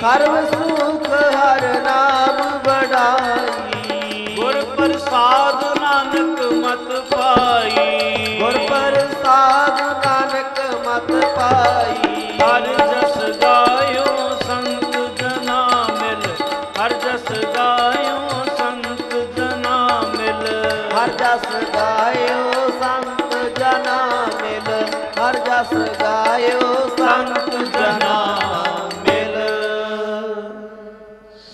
ਸਰਬ ਸੁਖ ਹਰ ਨਾਮ ਵਡਾਈ। ਗੁਰ ਪ੍ਰਸਾਦ ਨਾਨਕ ਮਤ ਪਾਈ। ਗੁਰ ਪ੍ਰਸਾਦ ਨਾਨਕ ਮਤ ਪਾਈ। ਹਰ ਜਸ ਗਾਇਓ ਸੰਤ ਜਨਾ ਮਿਲ। ਹਰ ਜਸ ਗਾਇਓ ਸੰਤ ਜਨਾ ਮਿਲ। ਹਰ ਜਸ ਗਾਇਓ ਸੰਤ ਜਨਾ ਮਿਲ। ਹਰ ਜਸ ਗਾਇਓ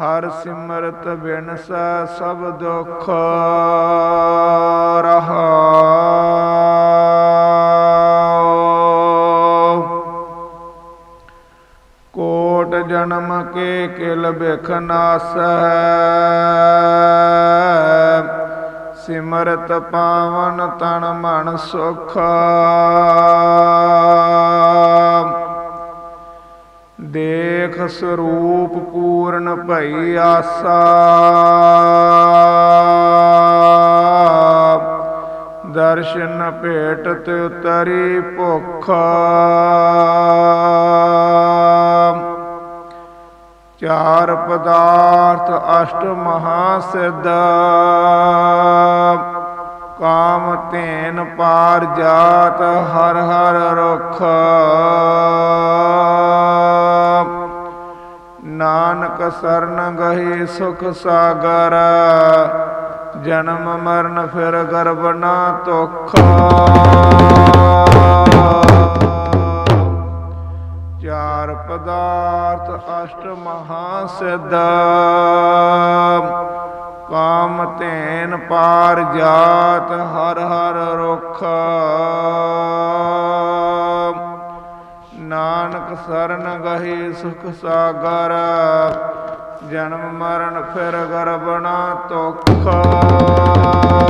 ਹਰ ਸਿਮਰਤ ਬਿਨਸੈ ਸਭ ਦੁਖ ਰਹਾਉ। ਕੋਟ ਜਨਮ ਕੇ ਕਿਲ ਬਿਖ ਨਾਸੈ। ਸਿਮਰਤ ਪਾਵਨ ਤਨ ਮਨ ਸੁਖ। ਦੇਖ ਸਰੂਪ ਪੂਰਨ ਭਈ ਆਸਾ। ਦਰਸ਼ਨ ਭੇਟਤ ਉਤਰੀ ਭੁੱਖ। ਚਾਰ ਪਦਾਰਥ ਅਸ਼ਟ ਮਹਾ ਸਿੱਧ ਕਾਮ ਤੇਨ ਪਾਰ ਜਾਤ ਹਰ ਹਰ ਰੁਖ। ਨਾਨਕ ਸਰਨ ਗਹੀ ਸੁਖ ਸਾਗਰ, ਜਨਮ ਮਰਨ ਫਿਰ ਗਰਭ ਨਾ ਤੁਖ ਚਾਰ ਪਦਾਰਥ ਅਸ਼ਟ ਮਹਾ ਸਿੱਧ, ਕਾਮ ਤੇਨ ਪਾਰ ਜਾਤ ਹਰ ਹਰ ਰੁਖ। ਸਰਨ ਸੁਖ ਸਾਗਰ ਜਨਮ ਮਰਨ ਫਿਰ ਗਰਬਣਾ ਨਾ